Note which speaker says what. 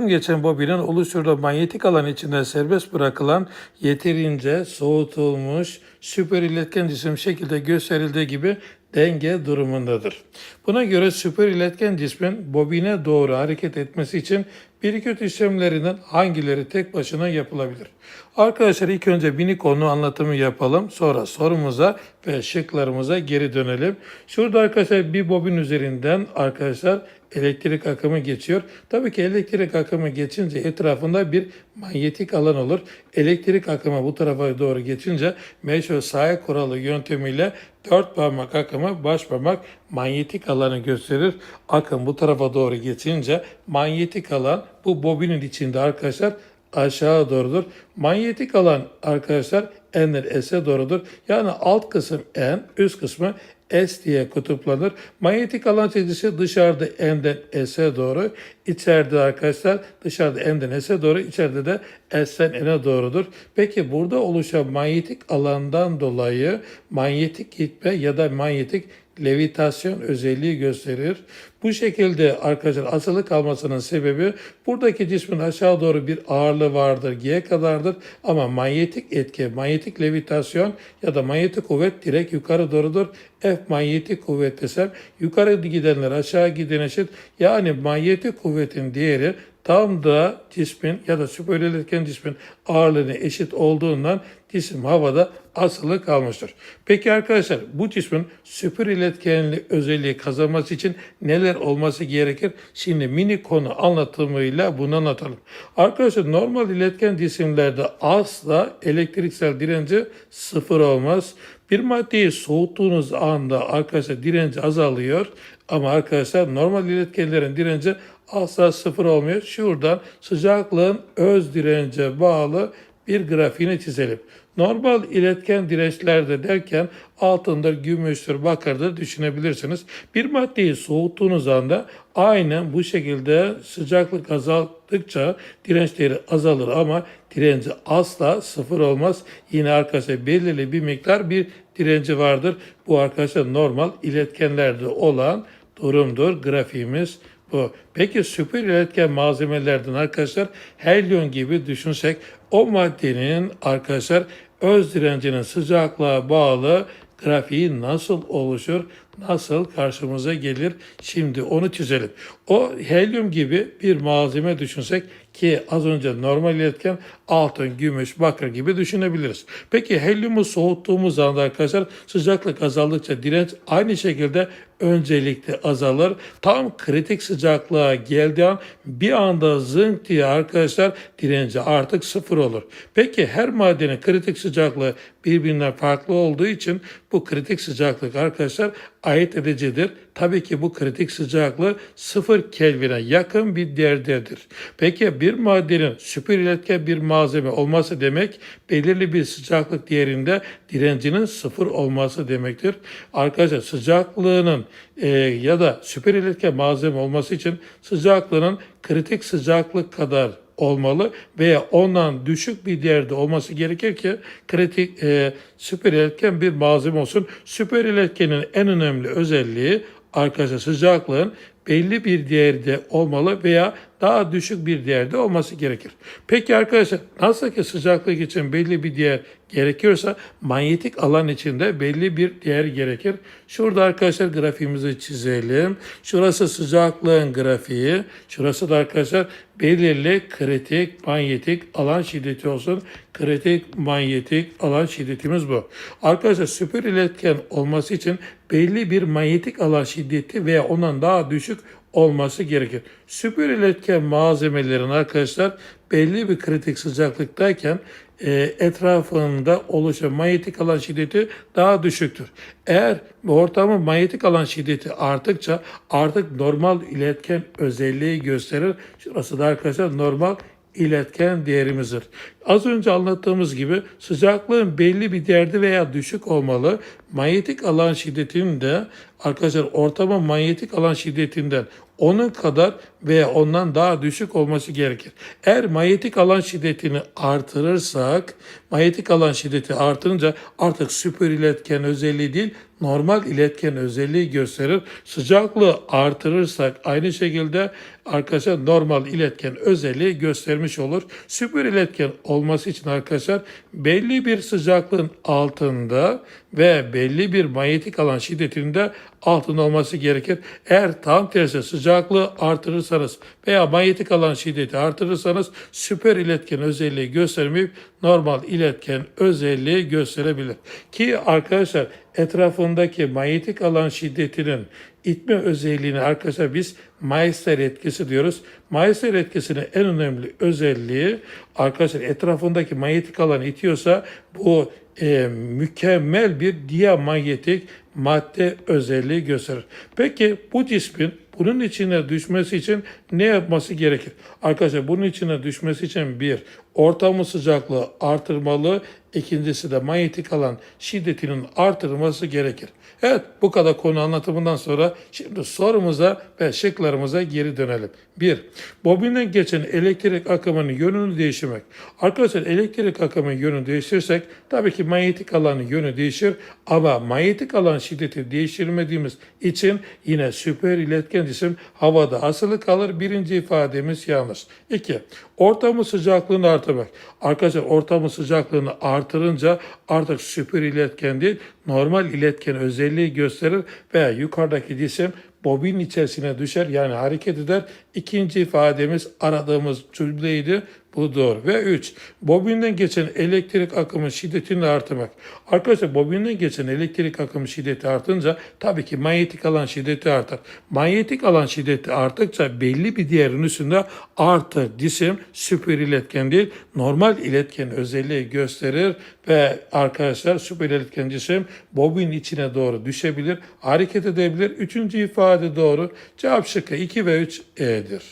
Speaker 1: geçen bobinin oluşturduğu manyetik alan içinde serbest bırakılan yeterince soğutulmuş süper iletken cisim şekilde gösterildiği gibi denge durumundadır. Buna göre süper iletken cismin bobine doğru hareket etmesi için bir iki işlemlerinden hangileri tek başına yapılabilir? Arkadaşlar ilk önce bini konu anlatımı yapalım. Sonra sorumuza ve şıklarımıza geri dönelim. Şurada arkadaşlar bir bobin üzerinden arkadaşlar elektrik akımı geçiyor. Tabii ki elektrik akımı geçince etrafında bir manyetik alan olur. Elektrik akımı bu tarafa doğru geçince meşhur sahi kuralı yöntemiyle dört parmak akımı baş parmak manyetik alanı gösterir. Akım bu tarafa doğru geçince manyetik alan bu bobinin içinde arkadaşlar aşağı doğrudur. Manyetik alan arkadaşlar N'den S'e doğrudur. Yani alt kısım N, üst kısmı S diye kutuplanır. Manyetik alan çizgisi dışarıda N'den S'e doğru, içeride arkadaşlar dışarıda N'den S'e doğru, içeride de S'ten N'e doğrudur. Peki burada oluşan manyetik alandan dolayı manyetik itme ya da manyetik levitasyon özelliği gösterir. Bu şekilde arkadaşlar asılı kalmasının sebebi buradaki cismin aşağı doğru bir ağırlığı vardır, G kadardır ama manyetik etki, manyetik levitasyon ya da manyetik kuvvet direkt yukarı doğrudur. Manyetik kuvvet desem yukarı gidenler aşağı giden eşit. Yani manyetik kuvvetin değeri tam da cismin ya da süper iletken cismin ağırlığına eşit olduğundan cisim havada asılı kalmıştır. Peki arkadaşlar bu cismin süper iletkenli özelliği kazanması için neler olması gerekir? Şimdi mini konu anlatımıyla bunu anlatalım. Arkadaşlar normal iletken cisimlerde asla elektriksel direnci sıfır olmaz. Bir maddeyi soğuttuğunuz anda arkadaşlar direnci azalıyor ama arkadaşlar normal iletkenlerin direnci asla sıfır olmuyor. Şuradan sıcaklığın öz dirence bağlı bir grafiğini çizelim. Normal iletken dirençlerde derken altındır, gümüştür, bakırdır düşünebilirsiniz. Bir maddeyi soğuttuğunuz anda aynen bu şekilde sıcaklık azaldıkça dirençleri azalır ama direnci asla sıfır olmaz. Yine arkadaşlar belirli bir miktar bir direnci vardır. Bu arkadaşlar normal iletkenlerde olan durumdur. Grafiğimiz bu. Peki süper iletken malzemelerden arkadaşlar helyum gibi düşünsek o maddenin arkadaşlar öz direncinin sıcaklığa bağlı grafiği nasıl oluşur, nasıl karşımıza gelir? Şimdi onu çizelim. O helyum gibi bir malzeme düşünsek ki az önce normal iletken altın, gümüş, bakır gibi düşünebiliriz. Peki helyumu soğuttuğumuz anda arkadaşlar sıcaklık azaldıkça direnç aynı şekilde öncelikle azalır. Tam kritik sıcaklığa geldiği an bir anda zınk diye arkadaşlar direnci artık sıfır olur. Peki her maddenin kritik sıcaklığı birbirinden farklı olduğu için bu kritik sıcaklık arkadaşlar ayırt edicidir. Tabii ki bu kritik sıcaklığı sıfır Kelvin'e yakın bir değerdedir. Peki bir maddenin süper iletken bir malzeme olması demek belirli bir sıcaklık değerinde direncinin sıfır olması demektir. Arkadaşlar sıcaklığının e, ya da süper iletken malzeme olması için sıcaklığının kritik sıcaklık kadar olmalı veya ondan düşük bir değerde olması gerekir ki kritik e, süper iletken bir malzeme olsun. Süper iletkenin en önemli özelliği arkadaşlar sıcaklığın belli bir değerde olmalı veya daha düşük bir değerde olması gerekir. Peki arkadaşlar nasıl ki sıcaklık için belli bir değer gerekiyorsa manyetik alan içinde belli bir değer gerekir. Şurada arkadaşlar grafiğimizi çizelim. Şurası sıcaklığın grafiği. Şurası da arkadaşlar belirli kritik manyetik alan şiddeti olsun. Kritik manyetik alan şiddetimiz bu. Arkadaşlar süper iletken olması için belli bir manyetik alan şiddeti veya ondan daha düşük olması gerekir. Süper iletken malzemelerin arkadaşlar belli bir kritik sıcaklıktayken e, etrafında oluşan manyetik alan şiddeti daha düşüktür. Eğer ortamın manyetik alan şiddeti arttıkça artık normal iletken özelliği gösterir. Şurası da arkadaşlar normal iletken değerimizdir. Az önce anlattığımız gibi sıcaklığın belli bir değerde veya düşük olmalı. manyetik alan şiddetinin de arkadaşlar ortama manyetik alan şiddetinden onun kadar veya ondan daha düşük olması gerekir. Eğer manyetik alan şiddetini artırırsak, manyetik alan şiddeti artırınca artık süper iletken özelliği değil, normal iletken özelliği gösterir. Sıcaklığı artırırsak aynı şekilde arkadaşlar normal iletken özelliği göstermiş olur. Süper iletken olması için arkadaşlar belli bir sıcaklığın altında ve belli bir manyetik alan şiddetinde altında olması gerekir. Eğer tam tersi sıcaklığı artırırsanız veya manyetik alan şiddeti artırırsanız süper iletken özelliği göstermeyip normal iletken özelliği gösterebilir. Ki arkadaşlar etrafındaki manyetik alan şiddetinin itme özelliğini arkadaşlar biz Meister etkisi diyoruz. Meister etkisinin en önemli özelliği arkadaşlar etrafındaki manyetik alan itiyorsa bu e, mükemmel bir diamanyetik madde özelliği gösterir. Peki bu cismin bunun içine düşmesi için ne yapması gerekir? Arkadaşlar bunun içine düşmesi için bir, ortamı sıcaklığı artırmalı, ikincisi de manyetik alan şiddetinin artırılması gerekir. Evet bu kadar konu anlatımından sonra şimdi sorumuza ve şıklarımıza geri dönelim. 1. Bobinden geçen elektrik akımının yönünü değiştirmek. Arkadaşlar elektrik akımının yönünü değiştirirsek tabii ki manyetik alanın yönü değişir ama manyetik alan şiddeti değiştirmediğimiz için yine süper iletken cisim havada asılı kalır. Birinci ifademiz yanlış. 2. Ortamı sıcaklığını artırmak. Arkadaşlar ortamı sıcaklığını artırınca artık süper iletken değil normal iletken özelliği gösterir veya yukarıdaki cisim bobin içerisine düşer yani hareket eder. İkinci ifademiz aradığımız cümleydi. Bu doğru. Ve 3. Bobinden geçen elektrik akımı şiddetini artırmak. Arkadaşlar bobinden geçen elektrik akımı şiddeti artınca tabii ki manyetik alan şiddeti artar. Manyetik alan şiddeti arttıkça belli bir değerin üstünde artır cisim süper iletken değil normal iletken özelliği gösterir ve arkadaşlar süper iletken cisim bobin içine doğru düşebilir, hareket edebilir. Üçüncü ifade doğru. Cevap şıkkı 2 ve 3 E'dir.